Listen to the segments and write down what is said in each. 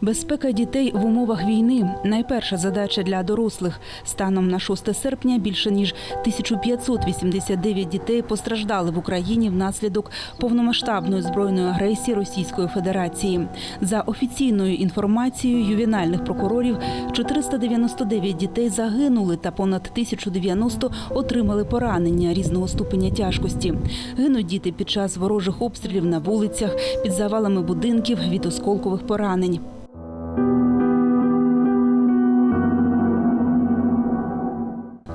Безпека дітей в умовах війни найперша задача для дорослих. Станом на 6 серпня більше ніж 1589 дітей постраждали в Україні внаслідок повномасштабної збройної агресії Російської Федерації. За офіційною інформацією ювенальних прокурорів, 499 дітей загинули та понад 1090 отримали поранення різного ступеня тяжкості. Гинуть діти під час ворожих обстрілів на вулицях, під завалами будинків від осколкових поранень.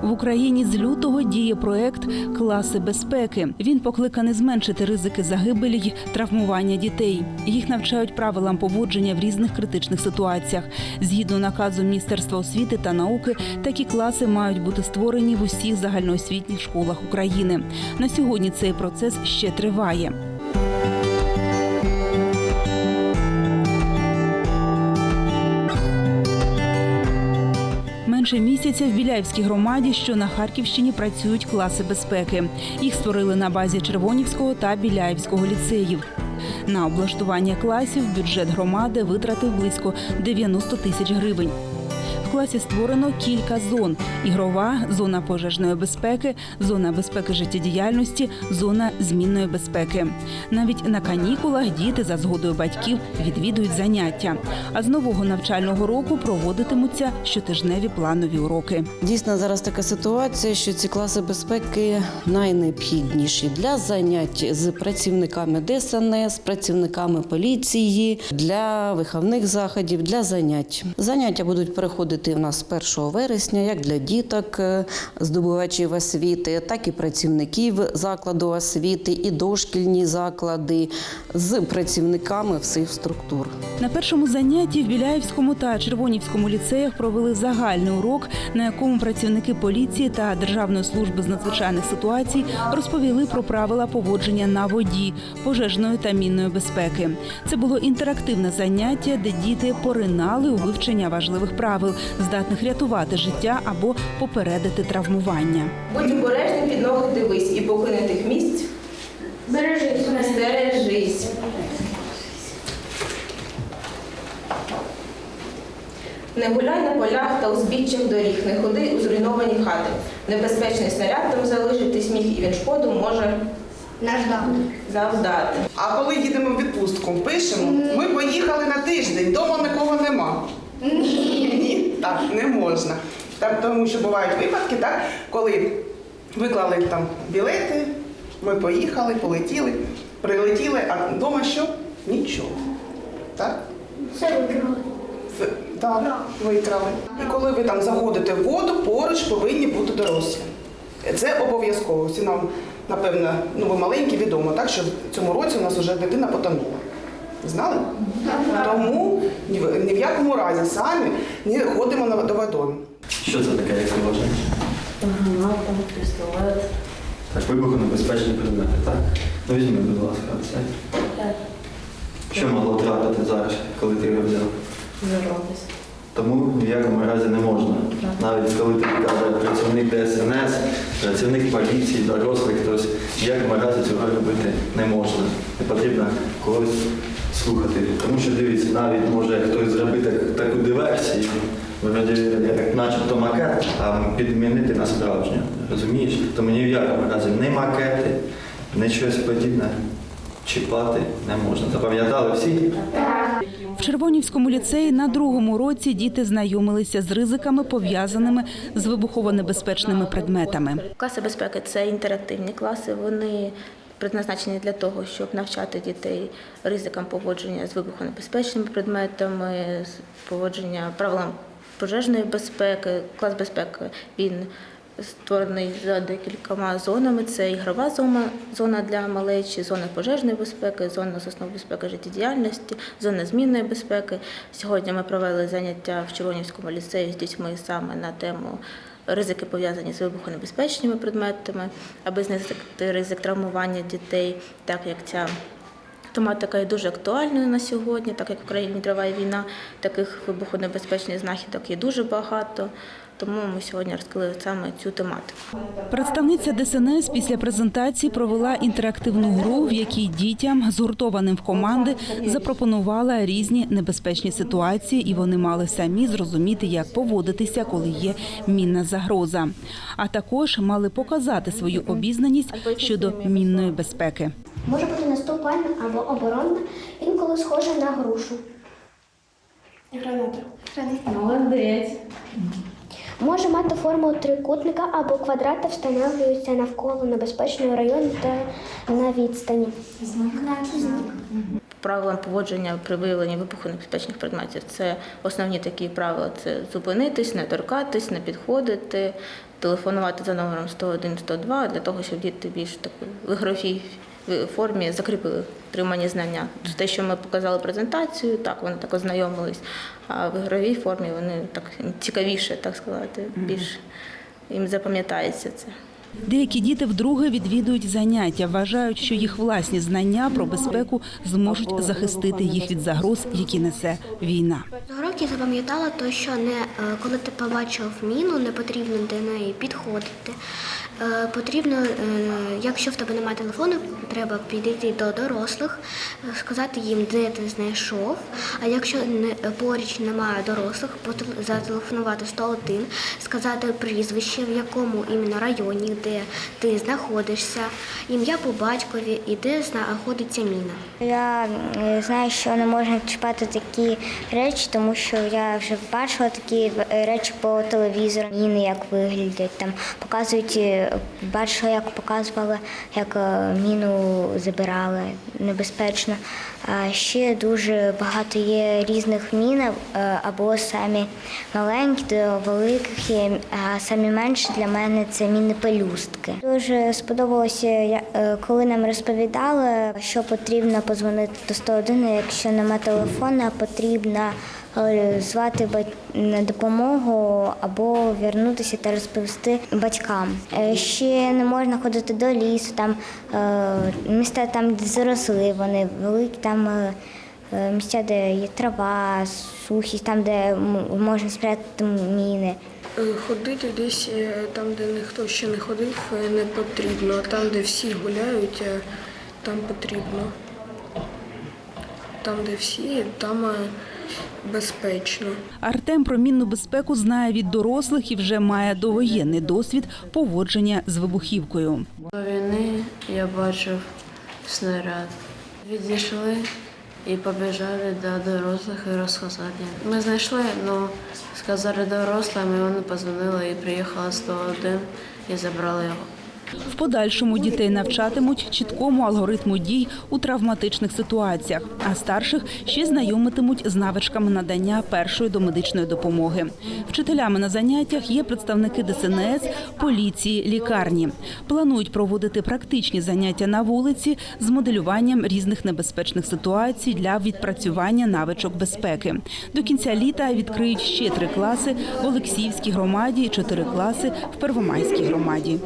В Україні з лютого діє проект Класи безпеки. Він покликаний зменшити ризики загибелі й травмування дітей. Їх навчають правилам поводження в різних критичних ситуаціях. Згідно наказу Міністерства освіти та науки, такі класи мають бути створені в усіх загальноосвітніх школах України. На сьогодні цей процес ще триває. Менше місяця в Біляївській громаді, що на Харківщині працюють класи безпеки. Їх створили на базі Червонівського та Біляївського ліцеїв. На облаштування класів бюджет громади витратив близько 90 тисяч гривень. Класі створено кілька зон: ігрова, зона пожежної безпеки, зона безпеки життєдіяльності, зона змінної безпеки. Навіть на канікулах діти за згодою батьків відвідують заняття. А з нового навчального року проводитимуться щотижневі планові уроки. Дійсно, зараз така ситуація, що ці класи безпеки найнеобхідніші для занять з працівниками ДСНС, працівниками поліції, для виховних заходів, для занять. Заняття будуть переходити у нас з 1 вересня, як для діток, е, здобувачів освіти, так і працівників закладу освіти, і дошкільні заклади з працівниками всіх структур. На першому занятті в Біляївському та Червонівському ліцеях провели загальний урок, на якому працівники поліції та Державної служби з надзвичайних ситуацій розповіли про правила поводження на воді, пожежної та мінної безпеки. Це було інтерактивне заняття, де діти поринали у вивчення важливих правил, здатних рятувати життя або попередити травмування. Будь обережним, під ноги дивись і покинутих місць Бережись. стережись. Не гуляй на полях та узбіччях доріг, не ходи у зруйновані хати. Небезпечний снаряд там залишити сміх, і він шкоду може завдати. А коли їдемо в відпустку, пишемо, ми поїхали на тиждень. Ні, так не можна. Так, тому що бувають випадки, так, коли виклали там білети, ми поїхали, полетіли, прилетіли, а вдома що? Нічого. Так? Все виграли. Так, викрали. І коли ви там заходите в воду, поруч повинні бути дорослі. Це обов'язково. Всі нам, напевно, ну ви маленькі, відомо, так що в цьому році у нас вже дитина потонула. Знали? Тому ні в, ні в якому разі самі не ходимо на до водойм. Що це таке, як ви вважаєте? Граната, пістолет. Так, вибухонебезпечні предмети, так? Ну візьми, будь ласка, це. Що могло трапити зараз, коли ти його взяв? Зарватися. Тому ні в якому разі не можна. Навіть коли тобі каже працівник ДСНС, працівник поліції, дорослий хтось, в якому разі цього робити не можна. Не потрібно когось слухати. Тому що дивіться, навіть може хтось зробити таку диверсію, вроді як начебто макет, а підмінити на справжню. Розумієш? Тому ні в якому разі не макети, не щось подібне чіпати не можна. Запам'ятали всі? В Червонівському ліцеї на другому році діти знайомилися з ризиками, пов'язаними з вибухово-небезпечними предметами. Класи безпеки це інтерактивні класи. Вони призначені для того, щоб навчати дітей ризикам поводження з вибухонебезпечними предметами, поводження правилам пожежної безпеки. Клас безпеки він створений за декількома зонами. Це ігрова зона, зона для малечі, зона пожежної безпеки, зона з основ безпеки життєдіяльності, зона змінної безпеки. Сьогодні ми провели заняття в Червонівському ліцеї з дітьми саме на тему ризики пов'язані з вибухонебезпечними предметами, аби знизити ризик травмування дітей, так як ця тематика є дуже актуальною на сьогодні, так як в Україні триває війна, таких вибухонебезпечних знахідок є дуже багато. Тому ми сьогодні розкрили саме цю тематику. Представниця ДСНС після презентації провела інтерактивну гру, в якій дітям, згуртованим в команди, запропонувала різні небезпечні ситуації, і вони мали самі зрозуміти, як поводитися, коли є мінна загроза. А також мали показати свою обізнаність щодо мінної безпеки. Може бути наступальна або оборонна, інколи схожа на грушу. Граната. Молодець. Може мати форму трикутника або квадрата, встановлюється навколо небезпечного району та на відстані. Правилам поводження при виявленні вибухонебезпечних предметів це основні такі правила: це зупинитись, не торкатись, не підходити, телефонувати за номером 101 102 для того, щоб діти більш в ігровій формі закріпили отримані знання. Те, що ми показали презентацію, так вони так ознайомились. А в ігровій формі вони так цікавіше, так сказати, більш їм запам'ятається це. Деякі діти вдруге відвідують заняття, вважають, що їх власні знання про безпеку зможуть захистити їх від загроз, які несе війна. З уроків запам'ятала то, що не е, коли ти побачив міну, не потрібно до неї підходити. Е, Потрібно, е, якщо в тебе немає телефону, треба підійти до дорослих, сказати їм, де ти знайшов. А якщо поруч немає дорослих, зателефонувати 101, сказати прізвище, в якому іменно районі, де ти знаходишся, ім'я по батькові і де знаходиться міна. Я е, знаю, що не можна чіпати такі речі, тому що я вже бачила такі е, речі по телевізору. Міни як виглядять там, показують, е, бачила, як показували, як міну забирали небезпечно. А ще дуже багато є різних мін, або самі маленькі до великих а самі менші для мене це міни пелюстки. Дуже сподобалося, е, коли нам розповідали, що потрібно позвонити до 101, якщо нема телефона, потрібно е, звати на допомогу або вернутися та розповісти батькам. Е, Ще не можна ходити до лісу, там міста там, де заросли, вони великі там. Місця, де є трава, сухість, там, де можна спрятати міни. Ходити десь е, там, де ніхто ще не ходив, е, не потрібно. А Там, де всі гуляють, е, там потрібно. Там, де всі, там безпечно. Артем про мінну безпеку знає від дорослих і вже має довоєнний досвід поводження з вибухівкою. До війни я бачив снаряд. Відійшли і побіжали до дорослих і розказали. Ми знайшли, ну сказали дорослим, і вони позвонили і приїхала 101 і забрали його. В подальшому дітей навчатимуть чіткому алгоритму дій у травматичних ситуаціях, а старших ще знайомитимуть з навичками надання першої домедичної допомоги. Вчителями на заняттях є представники ДСНС, поліції, лікарні. Планують проводити практичні заняття на вулиці з моделюванням різних небезпечних ситуацій для відпрацювання навичок безпеки. До кінця літа відкриють ще три класи в Олексіївській громаді, і чотири класи в Первомайській громаді.